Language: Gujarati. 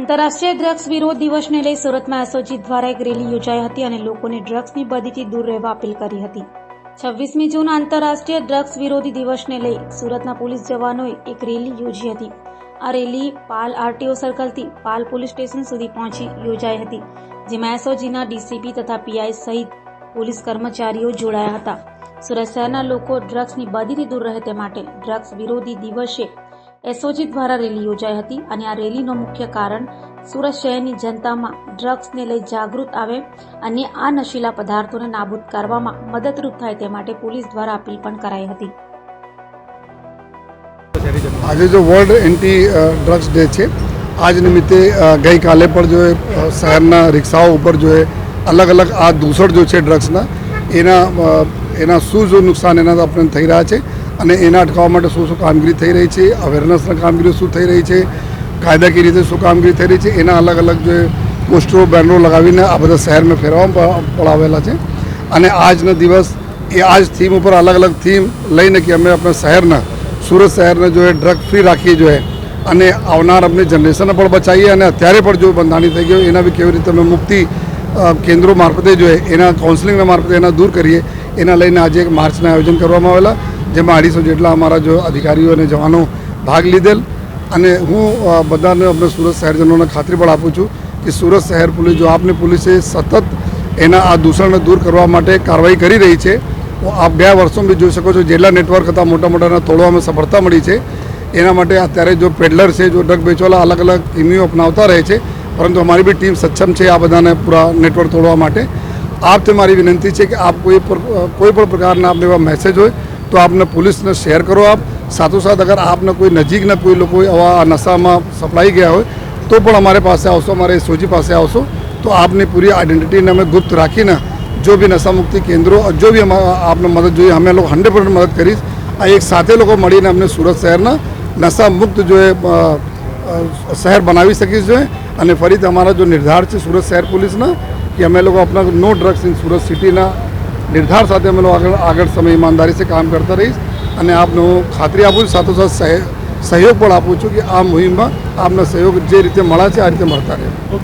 આંતરરાષ્ટ્રીય ડ્રગ્સ વિરોધ દિવસને લઈ સુરતમાં એસઓજી દ્વારા એક રેલી યોજાઈ હતી અને લોકોને ડ્રગ્સની બદીથી દૂર રહેવા અપીલ કરી હતી. છવ્વીસમી જૂન આંતરરાષ્ટ્રીય ડ્રગ્સ વિરોધી દિવસને લઈ સુરતના પોલીસ જવાનોએ એક રેલી યોજી હતી. આ રેલી પાલ આરટીઓ સર્કલથી પાલ પોલીસ સ્ટેશન સુધી પહોંચી યોજાઈ હતી, જેમાં એસઓજીના ડીસીપી તથા પીઆઈ સહિત પોલીસ કર્મચારીઓ જોડાયા હતા. સુરત શહેરના લોકો ડ્રગ્સની બદીથી દૂર રહે તે માટે ડ્રગ્સ વિરોધી દિવસે એસઓજી દ્વારા રેલી યોજાઈ હતી અને આ રેલીનો મુખ્ય કારણ સુરત શહેરની જનતામાં ડ્રગ્સને લઈ જાગૃત આવે અને આ નશીલા પદાર્થોને નાબૂદ કરવામાં મદદરૂપ થાય તે માટે પોલીસ દ્વારા અપીલ પણ કરાઈ હતી. આજે જો વર્લ્ડ એન્ટી ડ્રગ્સ ડે છે, આજ નિમિત્તે ગઈકાલે પણ જો શહેરના રિક્ષાઓ ઉપર જો અલગ અલગ આ દૂષણ જો છે ડ્રગ્સના, એના એના શું જો નુકસાન એના આપણને થઈ રહ્યા છે. અને એના અટકાવવા માટે શું શું કામગીરી થઈ રહી છે અવેરનેસના કામગીરી શું થઈ રહી છે, કાયદાકીય રીતે શું કામગીરી થઈ રહી છે, એના અલગ અલગ જે પોસ્ટરો બેનરો લગાવીને આ બધા શહેરમાં ફેરવવામાં પડાવેલા છે. અને આજનો દિવસ એ આજ થીમ ઉપર અલગ અલગ થીમ લઈને કે અમે આપણા શહેરના, સુરત શહેરને જો એ ડ્રગ ફ્રી રાખીએ જોઈએ અને આવનાર આપણી જનરેશનને પણ બચાવીએ અને અત્યારે પણ જો બંધાણી થઈ ગયું, એના બી કેવી રીતે અમે મુક્તિ કેન્દ્રો મારફતે જોઈએ એના કાઉન્સિલિંગના મારફતે એના દૂર કરીએ, એના લઈને આજે એક માર્ચના આયોજન કરવામાં આવેલા. જેમાં અઢીસો જેટલા અમારા જો અધિકારીઓ અને જવાનો ભાગ લીધેલ. અને હું બધાને આપણે સુરત શહેરજનોને ખાતરી પણ આપું છું કે સુરત શહેર પોલીસ, જો આપની પોલીસે સતત એના આ દૂષણને દૂર કરવા માટે કાર્યવાહી કરી રહી છે આપ ગયા વર્ષોમાં જોઈ શકો છો જેટલા નેટવર્ક હતા મોટા મોટાના તોડવામાં સફળતા મળી છે. એના માટે અત્યારે જો પેડલર છે, જો ડ્રગ વેચવાલા અલગ અલગ ટીમીઓ અપનાવતા રહે છે, પરંતુ અમારી બી ટીમ સક્ષમ છે આ બધાને પૂરા નેટવર્ક તોડવા માટે. આપથી મારી વિનંતી છે કે આપ કોઈ પર કોઈ પણ પ્રકારના આપને એવા મેસેજ હોય તો આપને પોલીસને શેર કરો આપ. સાથોસાથ અગર આપને કોઈ નજીકના કોઈ લોકો આવા નશામાં સપ્લાઈ ગયા હોય, તો પણ અમારે પાસે આવશો, અમારે સોજી પાસે આવશો. તો આપની પૂરી આઈડેન્ટિટીને અમે ગુપ્ત રાખીને જો બી નશામુક્તિ કેન્દ્રો, જો બી આપને મદદ જોઈએ, અમે લોકો હંડ્રેડ પર્સન્ટ મદદ કરીશ. આ એક સાથે લોકો મળીને અમને સુરત શહેરના નશા મુક્ત જો એ શહેર બનાવી શકીશ અને ફરીથી અમારા જો નિર્ધાર છે સુરત શહેર પોલીસના, કે અમે લોકો આપણા નો ડ્રગ્સ ઇન સુરત સિટીના નિર્ધાર સાથે અમે આગળ આગળ સમય ઈમાનદારી કામ કરતા રહીશ અને આપને હું ખાતરી આપું છું, સાથોસાથ સહે- સહયોગ પણ આપું છું કે આ મુહિમમાં આપનો સહયોગ જે રીતે મળે છે, આ રીતે મળતા રહે.